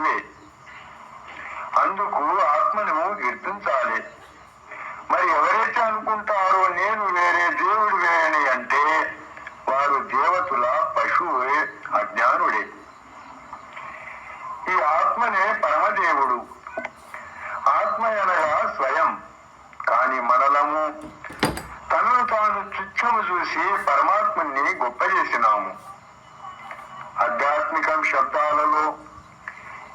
నీవే అందుకు ఆత్మను గుర్తించాలి. మరి ఎవరైతే అనుకుంటారో నేను వేరే దేవుడు వేరే అంటే వారు దేవతుల పశువు అజ్ఞానుడే ఈ ఆత్మనే పరమదేవుడు. ఆత్మ అనగా స్వయం కాని మనలము తనను తాను చుచ్చము చూసి పరమాత్మని గొప్ప చేసినాము. ఆధ్యాత్మికం శబ్దాలలో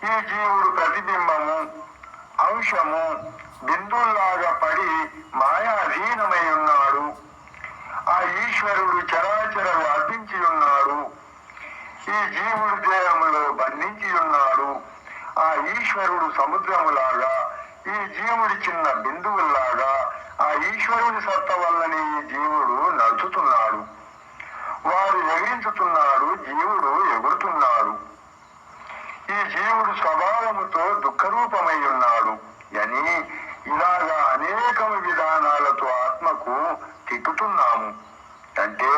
ఈ జీవుడు ప్రతిబింబము అంశము బిందువులాగా పడి మాయాధీనమై ఉన్నాడు. ఆ ఈశ్వరుడు చరాచర వ్యాపించి ఉన్నాడు. ఈ జీవుడు దేహములో బంధించి ఉన్నాడు. ఆ ఈశ్వరుడు సముద్రములాగా ఈ జీవుడి చిన్న బిందువులాగా ఆ ఈశ్వరుని సత్త వల్లనే ఈ జీవుడు నడుచుతున్నాడు. వారు ఎగిరించుతున్నాడు జీవుడు ఎగురుతున్నాడు. ఈ జీవుడు స్వభావముతో దుఃఖరూపమై ఉన్నాడు అని ఇలాగా అనేక విధానాలతో ఆత్మకు తిప్పుతున్నాము అంటే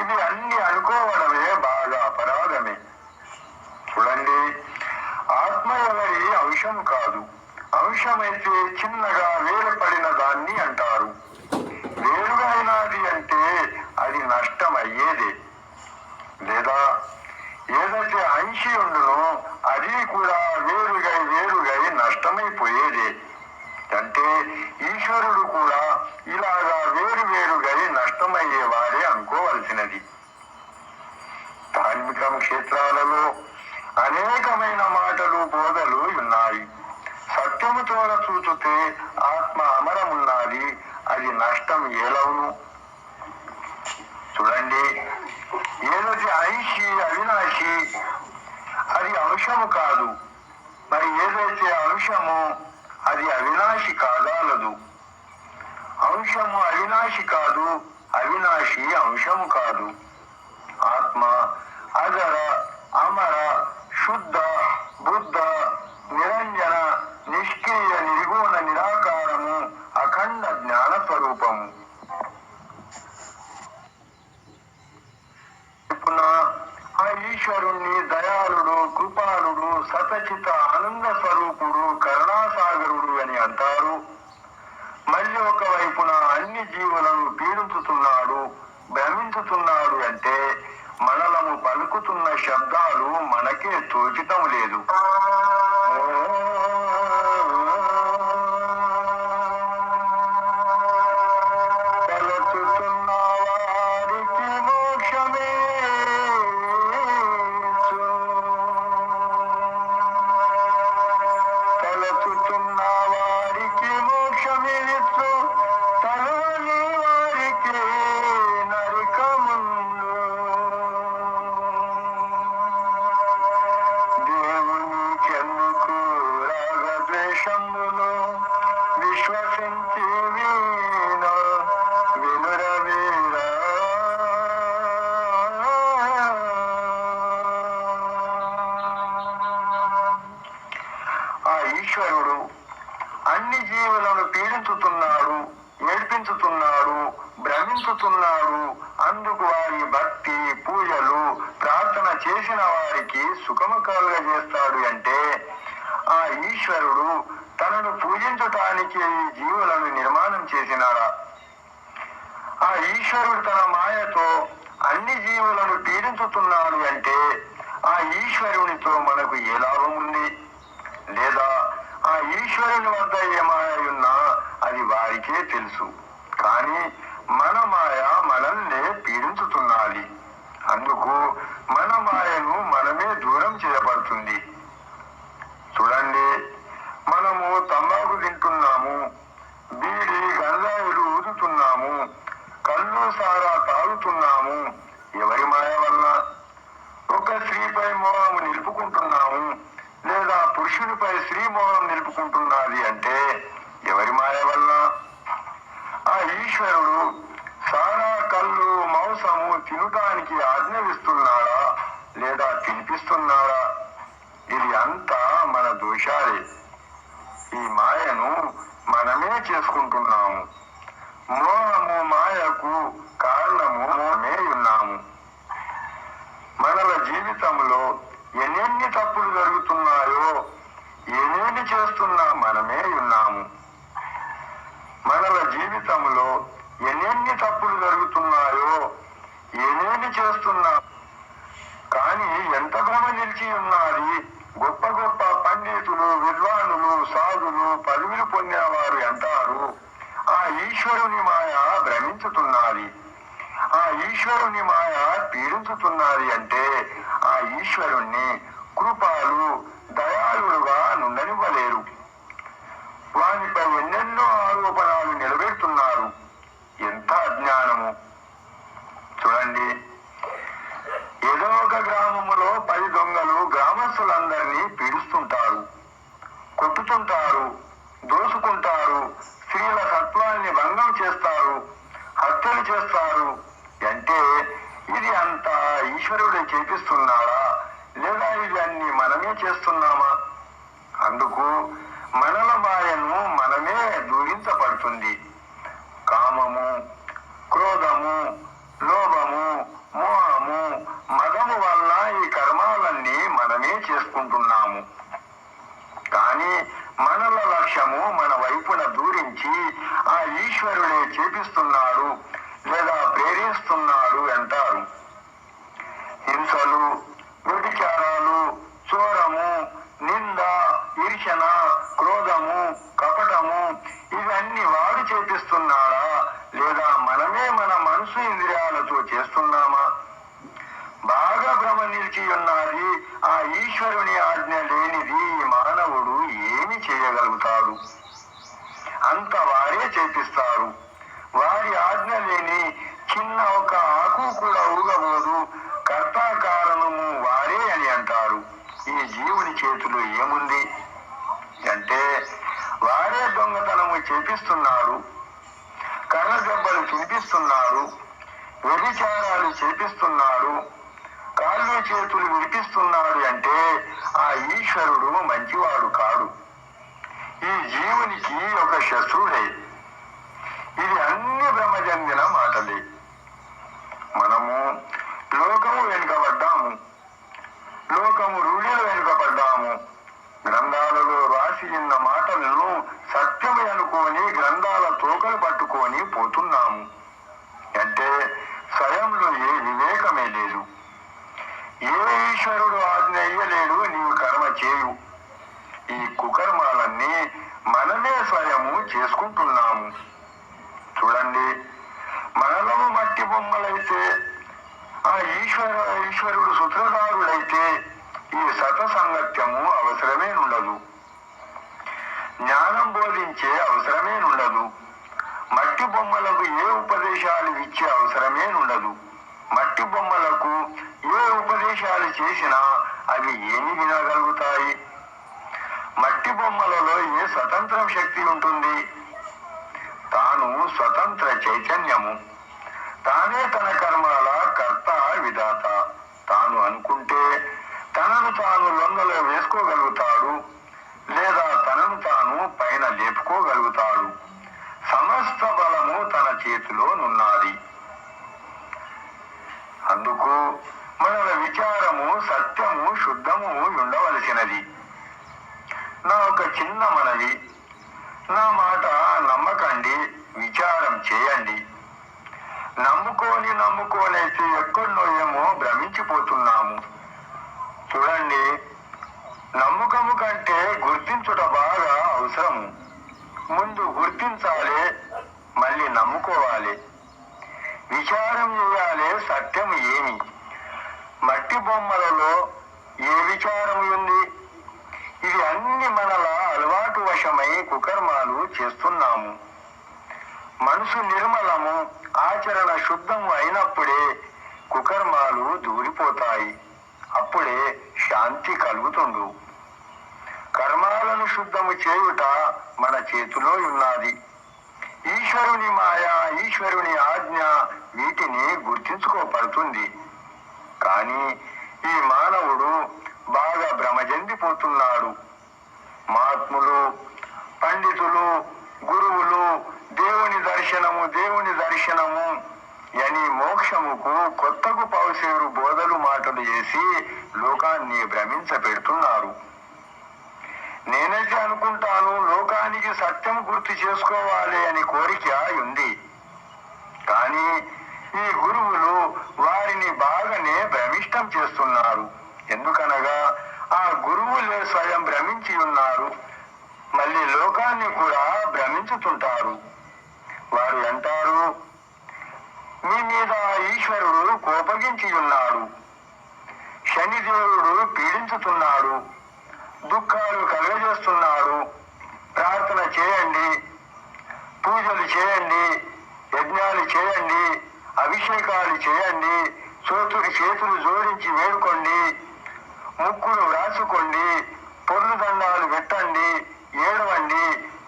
ఇది అన్ని అనుకోవడమే బాగా అపరాధమే. చూడండి ఆత్మ ఎవరి అంశం కాదు. అంశమైతే చిన్నగా వేరుపడిన దాన్ని అంటారు. వేరుగా అంటే అది నష్టం అయ్యేదే లేదా ఏదైతే అంశి ఉండు అది కూడా వేరుగై వేరుగై నష్టమైపోయేదే అంటే ఈశ్వరుడు కూడా ఇలాగా వేరువేరుగై నష్టమయ్యేవారే అనుకోవలసినది. ధార్మికం క్షేత్రాలలో అనేకమైన మాటలు బోధలు ఉన్నాయి. సత్యముతో చూచుతే ఆత్మ అమరమున్నది. అది నష్టం ఏలవును. చూడండి ఏదైతే ఐషి అవినాశి అది అంశము కాదు. మరి ఏదైతే అంశము అది అవినాశి కాదాలదు అంశము అవినాశి కాదు అవినాశి అంశము కాదు. ఆత్మ అజర అమర శుద్ధ బుద్ధ నిరంజన నిష్క్రియ నిర్గుణ నిరాకారము అఖండ జ్ఞాన స్వరూపము. ఆ ఈశ్వరుణ్ణి దయాళుడు కృపాలుడు సతచిత ఆనంద స్వరూపుడు కరుణాసాగరుడు అని అంటారు. మళ్ళీ ఒక వైపున అన్ని జీవులను పీడించుతున్నాడు భ్రమించుతున్నాడు అంటే మనలము పలుకుతున్న శబ్దాలు మనకే తోచటం లేదు. ఈశ్వరుడు అన్ని జీవులను పీడించుతున్నాడు ఏడ్పించుతున్నాడు భ్రమించుతున్నాడు. అందుకు వారి భక్తి పూజలు ప్రార్థన చేసిన వారికి సుఖము కలుగజేస్తాడు అంటే ఆ ఈశ్వరుడు తనను పూజించటానికి ఈ జీవులను నిర్మాణం చేసినాడా? ఆ ఈశ్వరుడు తన మాయతో అన్ని జీవులను పీడించుతున్నాడు అంటే ఆ ఈశ్వరునితో మనకు ఏ లాభం ఉంది? ఈశ్వరుని వద్ద ఏ ఉన్నా అది వారికే తెలుసు. కానీ మన మాయ మనల్నే పీడించుతున్నది. అందుకు మన మాయను మనమే దూరం చేయబడుతుంది. చూడండి మనము తంబాకు తింటున్నాము బీడి గంజాయిలు ఊదుతున్నాము కళ్ళు సారా తాగుతున్నాము ఎవరి మాయ వల్ల ఒక స్త్రీపై మోహము నిలుపుకుంటున్నాము లేదా పురుషునిపై స్త్రీ చెప్పుకుంటున్నది అంటే ఎవరి మాయ వల్ల? ఆ ఈశ్వరుడు సారా కళ్ళు మాంసము తినటానికి ఆజ్ఞవిస్తున్నాడా లేదా తినిపిస్తున్నాడా? ఇది అంతా మన దోషాలే. ఈ మాయను మనమే చేసుకుంటున్నాము. మోహము మాయకు కారణము మనమే ఉన్నాము. మనల జీవితంలో ఎన్నెన్ని తప్పులు జరుగుతున్నాయో ఏమేమి చేస్తున్నా మనమే ఉన్నాము. మనల జీవితంలో ఎన్ని తప్పులు జరుగుతున్నాయో ఏమేమి చేస్తున్నా. కానీ ఎంత భ్రమ నిలిచి ఉన్నది గొప్ప గొప్ప పండితులు విద్వానులు సాధులు పదవులు పొందేవారు అంటారు ఆ ఈశ్వరుని మాయ భ్రమించుతున్నది. ఆ ఈశ్వరుని మాయ పీడించుతున్నది అంటే ఆ ఈశ్వరుణ్ణి కృపాలు దయాళుడుగా నుండనివ్వలేరు వానిపై ఎన్నెన్నో ఆరోపణలు నిలబెడుతున్నారు ఎంత అజ్ఞానము. చూడండి. ఏదో ఒక గ్రామములో పది దొంగలు గ్రామస్తులందరినీ పీడిస్తుంటారు. కొట్టుతుంటారు. దోసుకుంటారు. స్త్రీల సత్వాన్ని భంగం చేస్తారు. హత్యలు చేస్తారు. అంటే ఇది అంతా ఈశ్వరుడే చేపిస్తున్నాడా? లేదా ఇది అన్ని మనమే చేస్తున్నామా? అందుకు మనల మాయను మనమే దూరించబడుతుంది. కామము క్రోధము లోభము మోహము మదము వల్ల ఈ కర్మాలన్నీ మనమే చేసుకుంటున్నాము. కానీ మనల లక్ష్యము మన వైపున దూరించి ఆ ఈశ్వరుడే చేపిస్తున్నాడు క్రోధము కపటము ఇవన్నీ వాడు చేపిస్తున్నాడా? లేదా మనమే మన మనసు ఇంద్రియాలతో చేస్తున్నామా? బాగా భ్రమ నిలిచి ఉన్నది ఆ ఈశ్వరుని ఆజ్ఞ లేనిది ఈ మానవుడు ఏమి చేయగలుగుతాడు? అంత వారే చేపిస్తారు. వారి ఆజ్ఞ లేని చిన్న ఒక ఆకు కూడా ఊగబోదు. కర్తాకారణము వారే అని అంటారు. ఈ జీవుని చేతిలో ఏముంది? అంటే వారే దొంగతనము చేపిస్తున్నారు కర్ర దెబ్బలు తినిపిస్తున్నారు వ్యభిచారాలు చేపిస్తున్నాడు కాళ్ళు చేతులు విడిపిస్తున్నాడు అంటే ఆ ఈశ్వరుడు మంచివాడు కాడు. ఈ జీవునికి ఒక శత్రుడే. ఇది అన్ని భ్రమ చెందిన మాటలే. మనము లోకము ఈశ్వరుడు ఆజ్ఞ ఇయ్యలేడు నీవు కర్మ చేయు. ఈ కుకర్మాలన్నీ మనమే స్వయము చేసుకుంటున్నాము. చూడండి మనలో మట్టి బొమ్మలైతే ఆ ఈశ్వర ఈశ్వరుడు సూత్రధారుడైతే ఈ సత సంగత్యము అవసరమే ఉండదు జ్ఞానం బోధించే అవసరమే ఉండదు మట్టి బొమ్మలకు ఏ ఉపదేశాలు ఇచ్చే అవసరమే ఉండదు మట్టి బొమ్మలకు ఏ ఉపదేశాలు చేసినా అవి ఏమి వినగలుగుతాయి? మట్టి బొమ్మలలో ఏ స్వతంత్రం శక్తి ఉంటుంది? తాను స్వతంత్ర చైతన్యము. తానే తన కర్మల కర్త విధాత. తాను అనుకుంటే తనను తాను లొంగలో వేసుకోగలుగుతాడు లేదా తనను తాను పైన లేపుకోగలుగుతాడు. సమస్త బలము తన చేతిలో నున్నది అందుకు మనల విచారము సత్యము శుద్ధము ఉండవలసినది. నా ఒక చిన్న మనవి. నా మాట నమ్మకండి విచారం చేయండి. నమ్ముకోని నమ్ముకోనైతే ఎక్కడో ఏమో భ్రమించిపోతున్నాము. చూడండి నమ్మకము కంటే గుర్తించుట బాగా అవసరము. ముందు గుర్తించాలి మళ్ళీ నమ్ముకోవాలి. విచారం చేయాలి. మట్టి బొమ్మలలో ఏ విచారం ఉంది? ఇది అన్ని మనల అలవాటు వశమై కుకర్మాలు చేస్తున్నాము. మనసు నిర్మలము ఆచరణ శుద్ధము అయినప్పుడే కుకర్మాలు దూరిపోతాయి. అప్పుడే శాంతి కలుగుతుండు. కర్మాలను శుద్ధము చేయుట మన చేతిలో ఉన్నది. ఈశ్వరుని మాయ ఈశ్వరుని ఆజ్ఞ వీటిని గుర్తించుకోబడుతుంది కానీ ఈ మానవుడు బాగా భ్రమజెందిపోతున్నాడు మహాత్ములు పండితులు గురువులు దేవుని దర్శనము దేవుని దర్శనము అని మోక్షముకు కొత్తకు పౌసేరు బోధలు మాటలు చేసి లోకాన్ని భ్రమించబెడుతున్నారు. నేనైతే అనుకుంటాను లోకానికి సత్యం గుర్తు చేసుకోవాలి అని కోరిక ఉంది. కానీ ఈ గురువులు వారిని బాగానే భ్రమిష్టం చేస్తున్నారు. ఎందుకనగా ఆ గురువులే స్వయం భ్రమించి ఉన్నారు. మళ్ళీ లోకాన్ని కూడా భ్రమించుతుంటారు. వారు అంటారు మీ మీద ఈశ్వరుడు కోపగించి ఉన్నాడు శనిదేవుడు పీడించుతున్నాడు. దుఃఖాలు కలగజేస్తున్నాడు ప్రార్థన చేయండి. పూజలు చేయండి. యజ్ఞాలు చేయండి. అభిషేకాలు చేయండి. చేతులు చేతులు జోడించి వేడుకోండి. ముక్కులు వ్రాసుకోండి. పొర్లు దండాలు పెట్టండి. ఏడవండి.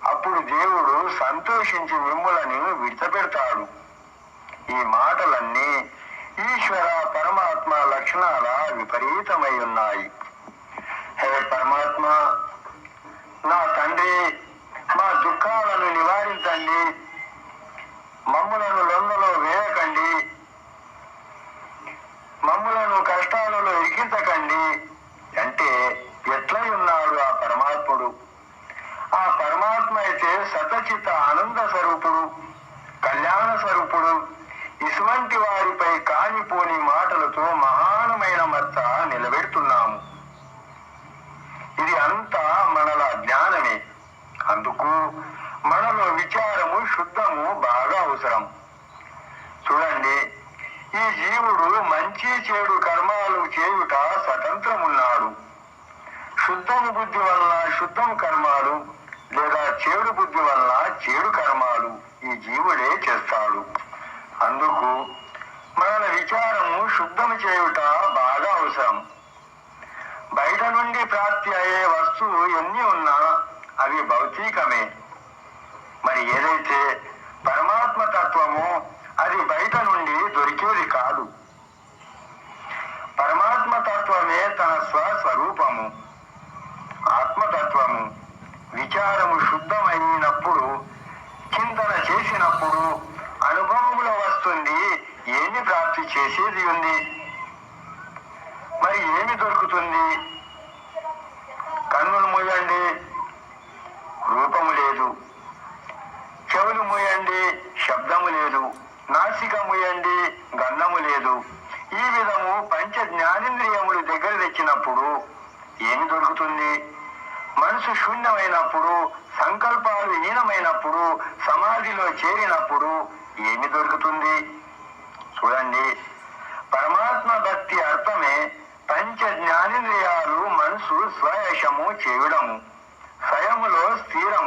అప్పుడు దేవుడు సంతోషించి మిమ్ములను విడిచిపెడతాడు. ఈ మాటలన్నీ ఈశ్వర పరమాత్మ లక్షణాల విపరీతమై ఉన్నాయి హే పరమాత్మ నా తండ్రి మా దుఃఖాలను నివారించండి మమ్ములను లొంగలో వేయకండి మమ్ములను కష్టాలలో ఇరికించకండి అంటే ఎట్లై ఉన్నాడు ఆ పరమాత్ముడు ఆ పరమాత్మ అయితే సతచిత ఆనంద స్వరూపుడు కళ్యాణ స్వరూపుడు ఇటువంటి వారిపై కానిపోని మాటలతో మహానమైన మచ్చ నిలబెడుతున్నాము. ఇది అంతా మనల జ్ఞానమే. అందుకు మనలో విచారము శుద్ధము బాగా అవసరం. చూడండి ఈ జీవుడు మంచి చెడు కర్మాలు చేయుట స్వతంత్రమున్నాడు. శుద్ధము బుద్ధి వల్ల శుద్ధం కర్మాలు లేదా చెడు బుద్ధి వల్ల చెడు కర్మాలు ఈ జీవుడే చేస్తాడు. అందుకు మన విచారము శుద్ధము చేయుట బాగా అవసరం. బయట నుండి ప్రాప్తి అయ్యే వస్తువు ఎన్ని ఉన్నా అవి భౌతికమే. మరి ఏదైతే పరమాత్మ తత్వము అది బయట నుండి దొరికేది కాదు. పరమాత్మ తత్వమే తన స్వస్వరూపము. విచారము శుద్ధమైనప్పుడు చింతన చేసినప్పుడు అనుభవములో వస్తుంది ఏమి ప్రాప్తి చేసేది ఉంది? మరి ఏమి దొరుకుతుంది? కన్నులు మూయండి రూపము లేదు. చెవులు మూయండి శబ్దము లేదు. నాసిక మూయండి గంధము లేదు. ఈ విధము పంచ జ్ఞానేంద్రియములు దగ్గర తెచ్చినప్పుడు ఏమి దొరుకుతుంది? మనసు శూన్యమైనప్పుడు సంకల్పాలు హీనమైనప్పుడు సమాధిలో చేరినప్పుడు ఏమి దొరుకుతుంది? చూడండి. పరమాత్మ భక్తి అర్థమే పంచ జ్ఞానేంద్రియాలు మనసు స్వయశము చేయడము. స్వయములో స్థిర